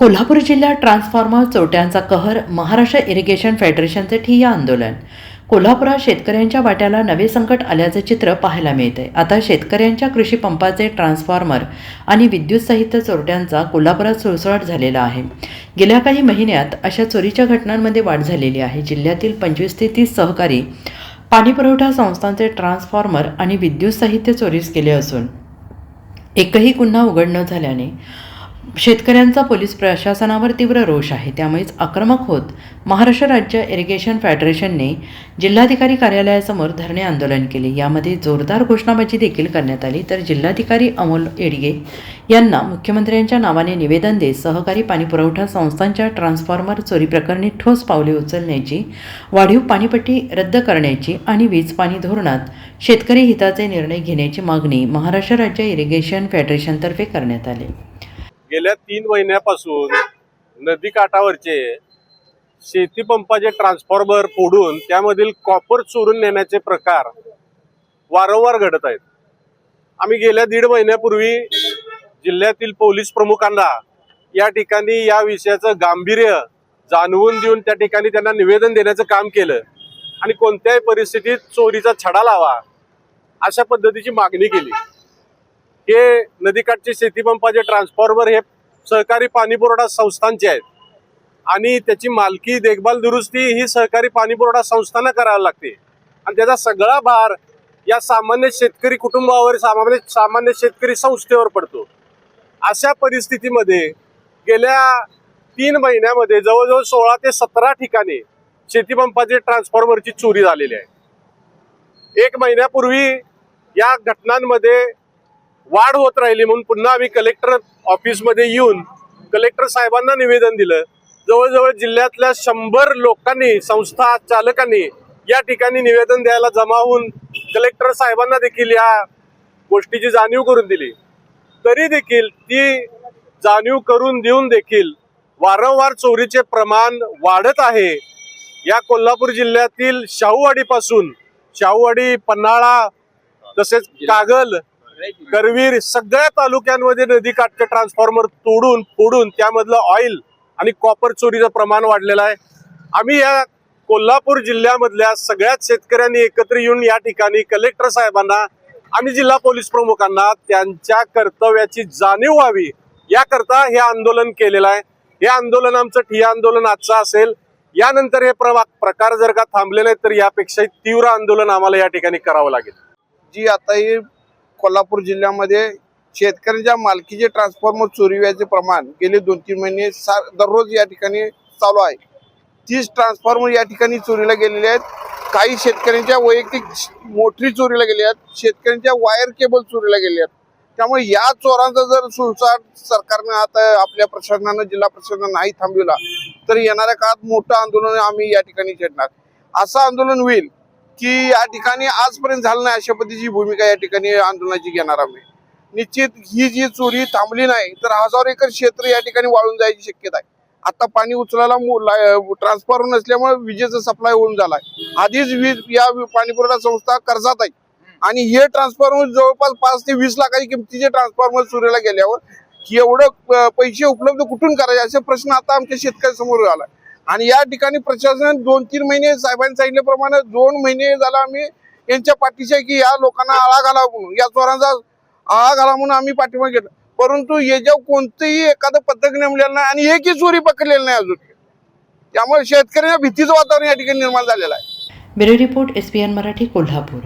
कोल्हापूर जिल्ह्यात ट्रान्सफॉर्मर चोरट्यांचा कहर महाराष्ट्र इरिगेशन फेडरेशनचे ठिय्या आंदोलन. कोल्हापुरात शेतकऱ्यांच्या वाट्याला नवे संकट आल्याचे चित्र पाहायला मिळते. आता शेतकऱ्यांच्या कृषी पंपाचे ट्रान्सफॉर्मर आणि विद्युत साहित्य चोरट्यांचा कोल्हापुरात सुळसुळाट झालेला आहे. गेल्या काही महिन्यात अशा चोरीच्या घटनांमध्ये वाढ झालेली आहे. जिल्ह्यातील पंचवीस ते तीस सहकारी पाणीपुरवठा संस्थांचे ट्रान्सफॉर्मर आणि विद्युत साहित्य चोरीस केले असून एकही गुन्हा उघड न झाल्याने शेतकऱ्यांचा पोलीस प्रशासनावर तीव्र रोष आहे. त्यामुळेच आक्रमक होत महाराष्ट्र राज्य इरिगेशन फेडरेशनने जिल्हाधिकारी कार्यालयासमोर धरणे आंदोलन केले. यामध्ये जोरदार घोषणाबाजी देखील करण्यात आली. तर जिल्हाधिकारी अमोल येडगे यांना मुख्यमंत्र्यांच्या नावाने निवेदन देत सहकारी पाणीपुरवठा संस्थांच्या ट्रान्सफॉर्मर चोरी प्रकरणी ठोस पावले उचलण्याची वाढीव पाणीपट्टी रद्द करण्याची आणि वीज पाणी धोरणात शेतकरी हिताचे निर्णय घेण्याची मागणी महाराष्ट्र राज्य इरिगेशन फेडरेशनतर्फे करण्यात आली. गेल्या तीन महिन्यापासून नदी काठावरचे शेतीपंपाचे ट्रान्सफॉर्मर फोडून त्यामधील कॉपर चोरून नेण्याचे प्रकार वारंवार घडत आहेत. आम्ही गेल्या दीड महिन्यापूर्वी जिल्ह्यातील पोलीस प्रमुखांना या ठिकाणी या विषयाचं गांभीर्य जाणवून देऊन त्या ठिकाणी त्यांना निवेदन देण्याचं काम केलं आणि कोणत्याही परिस्थितीत चोरीचा छडा लावा अशा पद्धतीची मागणी केली. हे नदीकाठचे शेतीपंपाचे ट्रान्सफॉर्मर हे सहकारी पाणीपुरवठा संस्थांचे आहेत. आणि त्याची मालकी देखभाल दुरुस्ती ही सहकारी पाणीपुरवठा संस्थांना करावी लागते. आणि त्याचा सगळा भार या सामान्य शेतकरी कुटुंबावर सामान्य सामान्य शेतकरी संस्थेवर पडतो. अशा परिस्थितीमध्ये गेल्या तीन महिन्यामध्ये जवळजवळ सोळा ते सतरा ठिकाणी शेतीपंपाचे ट्रान्सफॉर्मरची चोरी झालेली आहे. एक महिन्यापूर्वी या घटनांमध्ये वाढ होत राहिली म्हणून पुन्हा आम्ही कलेक्टर ऑफिसमध्ये येऊन कलेक्टर साहेबांना निवेदन दिलं. जवळजवळ जिल्ह्यातल्या शंभर लोकांनी संस्था चालकांनी या ठिकाणी निवेदन द्यायला जमा होऊन कलेक्टर साहेबांना देखील या गोष्टीची जाणीव करून दिली. तरी देखील ती जाणीव करून देऊन देखील वारंवार चोरीचे प्रमाण वाढत आहे. या कोल्हापूर जिल्ह्यातील शाहूवाडीपासून शाहूवाडी पन्हाळा तसेच कागल करवीर सगळ्या तालुक्यांमध्ये नदी काठचे ट्रान्सफॉर्मर तोडून फोडून त्यामधलं ऑइल आणि कॉपर चोरीचं प्रमाण वाढलेलं आहे. आम्ही या कोल्हापूर जिल्ह्यामधल्या सगळ्याच शेतकऱ्यांनी एकत्र येऊन या ठिकाणी कलेक्टर साहेबांना आणि जिल्हा पोलीस प्रमुखांना त्यांच्या कर्तव्याची जाणीव व्हावी याकरता हे आंदोलन केलेलं आहे. हे आंदोलन आमचं ठिया आंदोलन आजचं असेल. यानंतर हे प्रकार जर का थांबले नाहीत तर यापेक्षा तीव्र आंदोलन आम्हाला या ठिकाणी करावं लागेल. जी आता ही कोल्हापूर जिल्ह्यामध्ये शेतकऱ्यांच्या मालकीचे ट्रान्सफॉर्मर चोरी व्हायचे प्रमाण गेले दोन तीन महिने सा दररोज या ठिकाणी चालू आहे. तीस ट्रान्सफॉर्मर या ठिकाणी चोरीला गेलेले आहेत. काही शेतकऱ्यांच्या वैयक्तिक मोटरी चोरीला गेल्या आहेत. शेतकऱ्यांच्या वायर केबल चोरीला गेल्या आहेत. त्यामुळे या चोरांचा जर सुळसाट सरकारनं आता आपल्या प्रशासनानं जिल्हा प्रशासनानं नाही थांबविला तर येणाऱ्या काळात मोठं आंदोलन आम्ही या ठिकाणी छेडणार असं आंदोलन होईल की या ठिकाणी आजपर्यंत झालं नाही अशा पद्धतीची भूमिका या ठिकाणी आंदोलनाची घेणार आम्ही. निश्चित ही जी चोरी थांबली नाही तर हजारो एकर क्षेत्र या ठिकाणी वाळून जायची शक्यता आहे. आता पाणी उचलायला ट्रान्सफॉर्मर नसल्यामुळे विजेचा सप्लाय होऊन झालाय. आधीच वीज या पाणी पुरवठा संस्था कर्जात आहे. आणि हे ट्रान्सफॉर्मर जवळपास पाच ते वीस लाखाची किमतीचे ट्रान्सफॉर्मर चोरीला गेल्यावर एवढं पैसे उपलब्ध कुठून करायचे असे प्रश्न आता आमच्या शेतकऱ्यासमोर आला आणि या ठिकाणी प्रशासन दोन तीन महिने साहेबांनी सांगितल्याप्रमाणे दोन महिने झाला आम्ही यांच्या पाठीशी की या लोकांना आळा घाला म्हणून या चोरांचा आळा घाला म्हणून आम्ही पाठिंबा घेतला परंतु याच्यावर कोणतंही एखादं पथक नेमलेलं नाही आणि एकही चोरी पकडलेली नाही अजून. त्यामुळे शेतकऱ्यांना भीतीचं वातावरण या ठिकाणी निर्माण झालेलं आहे. Bureau report S Marathi Kolhapur.